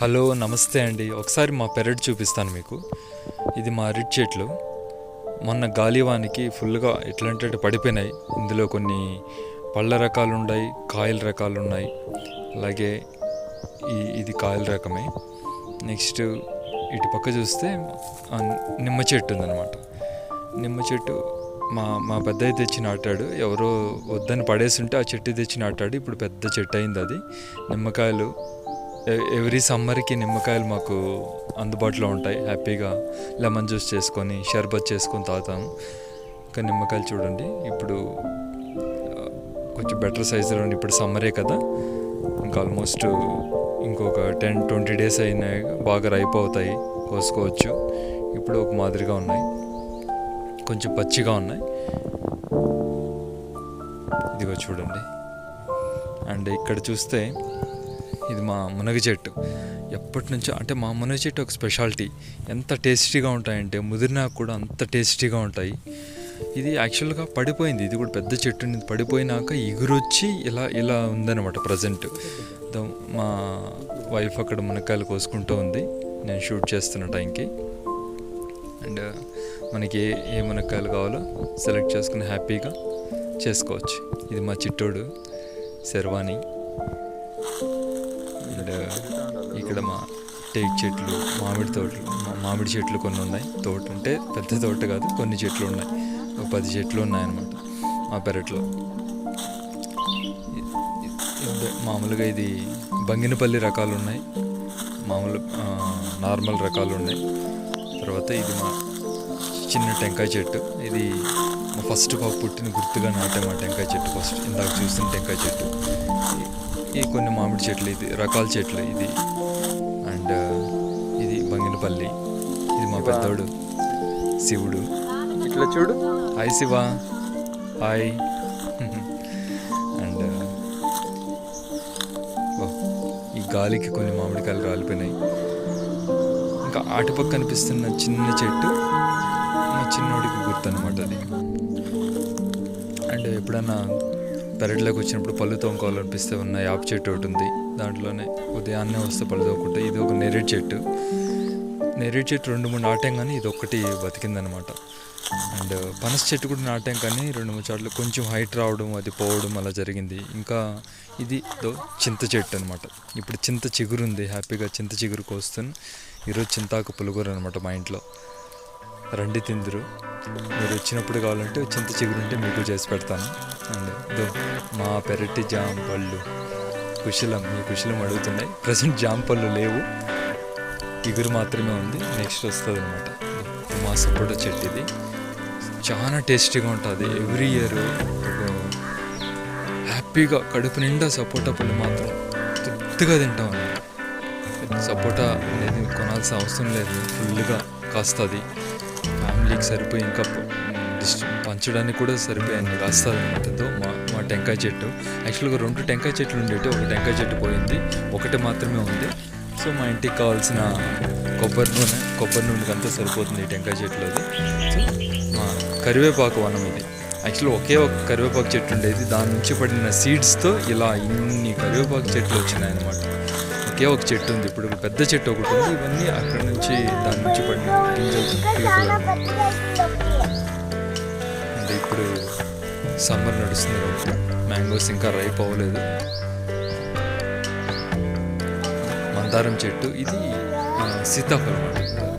Hello నమస్తే అండి. ఒకసారి మా పెరడ్ చూపిస్తాను మీకు. ఇది మా అరటి చెట్లు. మొన్న గాలివానికి ఫుల్గా ఎట్లంటే పడిపోయినాయి. ఇందులో కొన్ని పళ్ళ రకాలు ఉన్నాయి కాయల రకాలు ఉన్నాయి అలాగే ఈ ఇది కాయల రకమే. నెక్స్ట్ ఇటు పక్క చూస్తే నిమ్మ చెట్టు ఉందన్నమాట. నిమ్మ చెట్టు మా మా పెద్ద తెచ్చి నాటాడు ఎవరో వద్దని పడేసి ఉంటే ఆ చెట్టు తెచ్చి నాటాడు ఇప్పుడు పెద్ద చెట్టు అయింది అది. నిమ్మకాయలు ఎవ్రీ సమ్మర్కి నిమ్మకాయలు మాకు అందుబాటులో ఉంటాయి. హ్యాపీగా లెమన్ జ్యూస్ చేసుకొని షర్బత్ చేసుకొని తాగుతాము ఇంకా నిమ్మకాయలు చూడండి. ఇప్పుడు కొంచెం బెటర్ సైజులో ఇప్పుడు సమ్మరే కదా. ఇంకా ఆల్మోస్ట్ ఇంకొక టెన్ ట్వంటీ డేస్ అయినాయి బాగా రైప్ అవుతాయి. కోసుకోవచ్చు. ఇప్పుడు ఒక మాదిరిగా ఉన్నాయి. కొంచెం పచ్చిగా ఉన్నాయి. ఇదిగో చూడండి. అండ్ ఇక్కడ చూస్తే ఇది మా మునగ చెట్టు. ఎప్పటి నుంచో అంటే మా మునగ చెట్టు ఒక స్పెషాలిటీ. ఎంత టేస్టీగా ఉంటాయంటే ముదిరినా కూడా అంత టేస్టీగా ఉంటాయి. ఇది యాక్చువల్గా పడిపోయింది. ఇది కూడా పెద్ద చెట్టు ఉంది. పడిపోయినాక ఎగురొచ్చి ఇలా ఇలా ఉందన్నమాట ప్రజెంట్. మా వైఫ్ అక్కడ మునక్కాయలు కోసుకుంటూ ఉంది. నేను షూట్ చేస్తున్న టైంకి. అండ్ మనకి ఏ ఏ మునక్కాయలు కావాలో సెలెక్ట్ చేసుకుని హ్యాపీగా చేసుకోవచ్చు. ఇది మా చిట్టోడు శర్వాణి. అండ్ ఇక్కడ మా టేక్ చెట్లు మామిడి తోటలు మామిడి చెట్లు కొన్ని ఉన్నాయి. తోట అంటే పెద్ద తోట కాదు కొన్ని చెట్లు ఉన్నాయి. ఒక పది చెట్లు ఉన్నాయన్నమాట మా పెరట్లో. మామూలుగా ఇది బంగినపల్లి రకాలు ఉన్నాయి మామూలు నార్మల్ రకాలు ఉన్నాయి తర్వాత ఇది మా చిన్న టెంకాయ చెట్టు ఇది మా ఫస్ట్ పాప పుట్టిన గుర్తుగా నాటే మా టెంకాయ చెట్టు ఫస్ట్ ఇందాక చూసిన టెంకాయ చెట్టు ఈ కొన్ని మామిడి చెట్లు ఇది రకాల చెట్లు ఇది. అండ్ ఇది బంగినపల్లి. ఇది మా పెద్దోడు శివుడు. ఇట్లా చూడు. హాయ్ శివ. హాయ్. అండ్ ఈ గాలికి కొన్ని మామిడికాయలు రాలిపోయినాయి. ఇంకా అటుపక్క కనిపిస్తున్న చిన్న చెట్టు మా చిన్నోడికి గుర్తు అనమాట అది. అండ్ ఎప్పుడన్నా పెరట్లోకి వచ్చినప్పుడు పళ్ళు తోముకోవాలనిపిస్తే ఉన్న యాప్ చెట్టు ఒకటి ఉంది. దాంట్లోనే ఉదయాన్నే వస్తే పళ్ళు తోముకుంటే ఇది ఒక నెరేడు చెట్టు. నెరేడు చెట్టు రెండు మూడు నాటాం కానీ ఇది ఒక్కటి బతికిందనమాట. అండ్ పనస చెట్టు కూడా నాటాం కానీ రెండు మూడు చోట్ల కొంచెం హైట్ రావడం అది పోవడం అలా జరిగింది. ఇంకా ఇది చింత చెట్టు అనమాట ఇప్పుడు చింత చిగురు ఉంది. హ్యాపీగా చింత చిగురు కోస్తాను ఈరోజు చింతాకు పులుగురు అనమాట మా ఇంట్లో. రండి తిందురు. మీరు వచ్చినప్పుడు కావాలంటే చింత చిగురుంటే మీకు చేసి పెడతాను. అండ్ దో మా పెరటి జామ పళ్ళు. కుశలం మీ కుశలం అడుగుతున్నాయి. ప్రజెంట్ జామ పళ్ళు లేవు. చిగురు మాత్రమే ఉంది. నెక్స్ట్ వస్తుంది అనమాట మా సపోటా చెట్టు ఇది చాలా టేస్టీగా ఉంటుంది. ఎవ్రీ ఇయర్ హ్యాపీగా కడుపు నిండా సపోటా పళ్ళు మాత్రం తృప్తిగా తింటాం సపోటా అనేది కొనాల్సిన అవసరం లేదు. ఫుల్గా కాస్తుంది. ఫ్యామిలీకి సరిపోయి ఇంకా పంచడానికి కూడా సరిపోయింది రాస్తాలు ఉంటుందో మా మా టెంకాయ చెట్టు. యాక్చువల్గా రెండు టెంకాయ చెట్లు ఉండేవి ఒక టెంకాయ చెట్టు పోయింది. ఒకటి మాత్రమే ఉంది. సో మా ఇంటికి కావాల్సిన కొబ్బరి నూనె కొబ్బరి నూనెకి అంతా సరిపోతుంది ఈ టెంకాయ చెట్లు అది. సో మా కరివేపాకు వనం ఇది. యాక్చువల్లీ ఒకే ఒక కరివేపాకు చెట్టు ఉండేది. దాని నుంచి పడిన సీడ్స్తో ఇలా ఇన్ని కరివేపాకు చెట్లు వచ్చినాయి అన్నమాట ఒకే ఒక చెట్టు ఉంది. ఇప్పుడు పెద్ద చెట్టు ఒకటి ఉంది. ఇవన్నీ అక్కడ నుంచి దాని నుంచి పడిన అంటే ఇప్పుడు సమ్మర్ నడుస్తుంది కాబట్టి మ్యాంగోస్ ఇంకా రైప్ అవ్వలేదు. మందారం చెట్టు. ఇది సీతాఫలం.